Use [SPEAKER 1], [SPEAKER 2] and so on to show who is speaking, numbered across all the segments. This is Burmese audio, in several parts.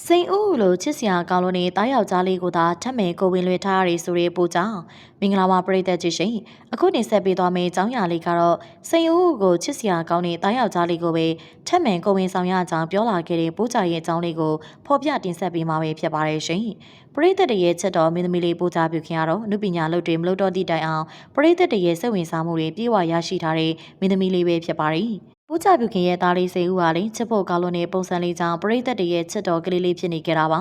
[SPEAKER 1] စိန်ဦးလိုချစ်စရာကောင်းလို့နေတားယောက်ျားလေးကိုသာထပ်မယ်ကိုဝင်လွှဲထားရည်ဆိုတဲ့ပို့ကြောင့်မင်္ဂလာပါပရိသတ်ကြီးရှင်အခုတင်ဆက်ပေးသွားမယ့်အကြောင်းအရာလေးကတော့စိန်ဦးကိုချစ်စရာကောင်းနေတားယောက်ျားလေးကိုပဲထပ်မယ်ကိုဝင်ဆောင်ရအောင်ပြောလာခဲ့တဲ့ပို့ကြရဲ့အကြောင်းလေးကိုဖော်ပြတင်ဆက်ပေးမှာပဲဖြစ်ပါတယ်ရှင်ပရိသတ်တရဲ့ချက်တော်မင်းသမီးလေးပို့ကြပြုခင်ရတော့အနုပညာလုပ်တွေမလုပ်တော့သည့်တိုင်အောင်ပရိသတ်တရဲ့စိတ်ဝင်စားမှုတွေပြေဝရရှိထားတဲ့မင်းသမီးလေးပဲဖြစ်ပါတယ် ပူကြပြုခင်ရဲ့သားလေးစိန်ဦးဟာလည်းချစ်ဖို့ကောင်းလို့နေပုံစံလေးကြောင့်ပရိသတ်တွေရဲ့ချစ်တော်ကလေးလေးဖြစ်နေကြတာပါ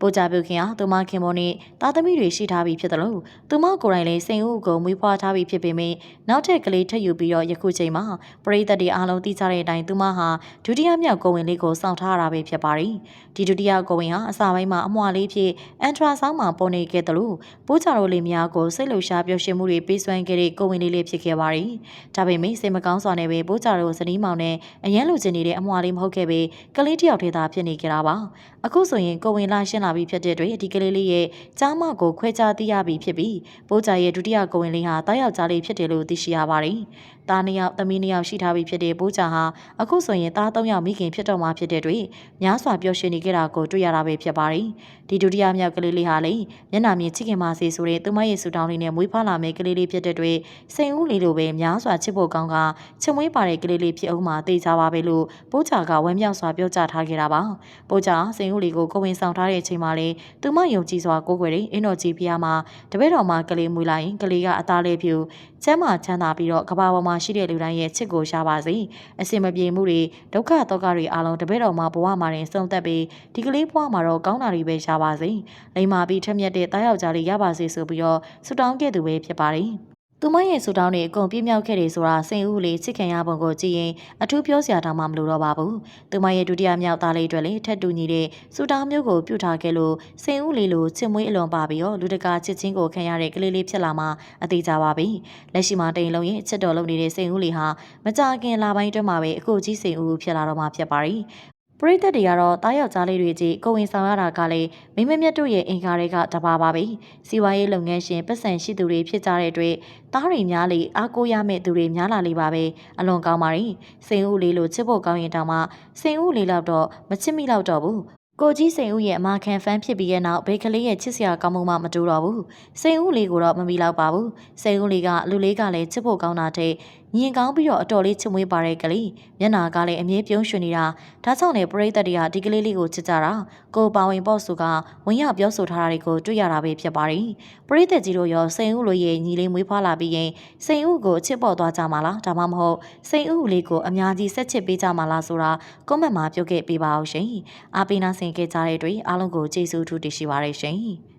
[SPEAKER 1] ပူကြပြုခင်ဟာသူမခင်မွန်နဲ့သားသမီးတွေရှိထားပြီးဖြစ်တယ်လို့သူမကိုယ်တိုင်လည်းစိန်ဦးကိုမွေးဖွားထားပြီးဖြစ်ပေမယ့်နောက်ထပ်ကလေးထပ်ယူပြီးတော့ယခုချိန်မှာပရိသတ်တွေအားလုံးသိကြတဲ့အတိုင်းသူမဟာဒုတိယမြောက်ကိုဝင်လေးကိုစောင့်ထားရတာပဲဖြစ်ပါတယ်ဒီဒုတိယကိုဝင်ဟာအစာပိုင်းမှာအမွှာလေးဖြစ်အန်ထရာဆောင်းမှာပေါ်နေခဲ့တယ်လို့ပူကြတော်လေးများကိုစိတ်လှုပ်ရှားပျော်ရွှင်မှုတွေပေးစွမ်းခဲ့တဲ့ကိုဝင်လေးလေးဖြစ်ခဲ့ပါတယ်ဒါပေမဲ့စိတ်မကောင်းစွာနဲ့ပဲပူကြတော်ဇနီးမောင်နဲ့အရန်လူချင်းနေတဲ့အမွှာလေးမဟုတ်ခဲ့ပေကလေးတစ်ယောက်တည်းသာဖြစ်နေကြတာပါ အခုဆိုရင်ကိုဝင်လာရှင်းလာပြီဖြစ်တဲ့အတွက်ဒီကလေးလေးရဲ့ကြားမကိုခွဲခြားသိရပြီဖြစ်ပြီးပိုးကြရဲ့ဒုတိယကိုဝင်လေးဟာတားယောက်ကြားလေးဖြစ်တယ်လို့သိရှိရပါတယ်တားနှစ်ယောက်သမီးနှစ်ယောက်ရှိထားပြီဖြစ်တဲ့ပိုးကြဟာအခုဆိုရင်တားသုံးယောက်မိခင်ဖြစ်တော့မှဖြစ်တဲ့အတွက်များစွာပျော်ရွှင်နေကြတာကိုတွေ့ရတာပဲဖြစ်ပါတယ်ဒီဒုတိယမြောက်ကလေးလေးဟာလေမျက်နှာမြင်ချစ်ခင်ပါစေဆိုတဲ့သူမရဲ့ဆူတောင်းလေးနဲ့မွေးဖွားလာမယ့်ကလေးလေးဖြစ်တဲ့အတွက်စိန်ဦးလေးလိုပဲများစွာချစ်ဖို့ကောင်းကချစ်မွေးပါတဲ့ကလေးလေးဖြစ်အောင်မှသိကြပါပဲလို့ပိုးချာကဝမ်းမြောက်စွာပြောကြားထားခဲ့တာပါပိုးချာစိန်ဦးလေးကိုကိုဝင်ဆောင်ထားတဲ့အချိန်မှာလေသူမယုံကြည်စွာကိုးကွယ်တဲ့အင်းတော်ကြီးဖျားမှာတပည့်တော်မှာကလေးမွေးလိုက်ရင်ကလေးကအသားလေးဖြူကျမ်းမာချမ်းသာပြီးတော့ကဘာပေါ်မှာရှိတဲ့လူတိုင်းရဲ့ချစ်ကိုရှာပါစေအစင်မပြေမှုတွေဒုက္ခဒုက္ခတွေအားလုံးတပည့်တော်မှာဘဝမှာတင်ဆုံးသက်ပြီးဒီကလေးဘဝမှာတော့ကောင်းတာတွေပဲရှာပါစေလိမ္မာပြီးထက်မြက်တဲ့တားယောက်ျားလေးရပါစေဆိုပြီးတော့ဆုတောင်းခဲ့သူပဲဖြစ်ပါတယ် သူမရဲ့ဆူတောင်းတွေအကုန်ပြည့်မြောက်ခဲ့တယ်ဆိုတာစိန်ဦးလေးချစ်ခင်ရပုံကိုကြည့်ရင်အထူးပြောစရာတောင်မှမလိုတော့ပါဘူး။သူမရဲ့ဒုတိယမြောက်သားလေးအတွက်လည်းထက်တူညီတဲ့ဆူတောင်းမျိုးကိုပြုထားခဲ့လို့စိန်ဦးလေးလိုချစ်မွေးအလွန်ပါပြီးတော့လူတကာချစ်ချင်းကိုခံရတဲ့ကလေးလေးဖြစ်လာမှအသေးကြပါပြီ။လက်ရှိမှာတိန်လုံးရဲ့ချစ်တော်လုပ်နေတဲ့စိန်ဦးလေးဟာမကြခင်လပိုင်းအတွင်းမှာပဲအခုကြီးစိန်ဦးဖြစ်လာတော့မှဖြစ်ပါရီ။ ပရိသတ်တွေကတော့တားယောက်ကြားလေးတွေကြီးကိုဝင်ဆောင်ရတာကလည်းမိမမြတ်တို့ရဲ့အင်္ကာတွေကတပါပါပဲစီဝါရေးလုပ်ငန်းရှင်ပတ်စံရှိသူတွေဖြစ်ကြတဲ့အတွက်တားတွေများလေအားကိုးရမယ့်သူတွေများလာလေပါပဲအလွန်ကောင်းပါရီစိန်ဦးလေးလိုချစ်ဖို့ကောင်းရင်တောင်မှစိန်ဦးလေးလောက်တော့မချစ်မိလောက်တော့ဘူးကိုကြီးစိန်ဦးရဲ့အမခံဖန်ဖြစ်ပြီးတဲ့နောက်ဘေကလေးရဲ့ချစ်စရာကောင်းမှုမှမတူတော့ဘူးစိန်ဦးလေးကိုတော့မမီလောက်ပါဘူးစိန်ဦးလေးကလူလေးကလည်းချစ်ဖို့ကောင်းတာတဲ့ ညင်ကောင်းပြီးတော့အတော်လေးချစ်မွေးပါတဲ့ကလေးမျက်နာကလည်းအမြဲပြုံးရွှင်နေတာဒါကြောင့်လေပရိသတ်တွေကဒီကလေးလေးကိုချစ်ကြတာကိုပါဝင်ပေါ့စုကဝင်ရောက်ပြောဆိုထားတာတွေကိုတွေ့ရတာပဲဖြစ်ပါတယ်ပရိသတ်ကြီးတို့ရောစိန်ဦးလိုရဲ့ညီလေးမွေးဖွားလာပြီးရင်စိန်ဦးကိုချစ်ပေါ်သွားကြမှာလားဒါမှမဟုတ်စိန်ဦးလေးကိုအများကြီးဆက်ချစ်ပေးကြမှာလားဆိုတာကွန်မန့်မှာပြောခဲ့ပေးပါအောင်ရှင်အားပေးနာဆင်ခဲ့ကြတဲ့အတွက်အားလုံးကိုကျေးဇူးထူးတင်ရှိပါရရှင်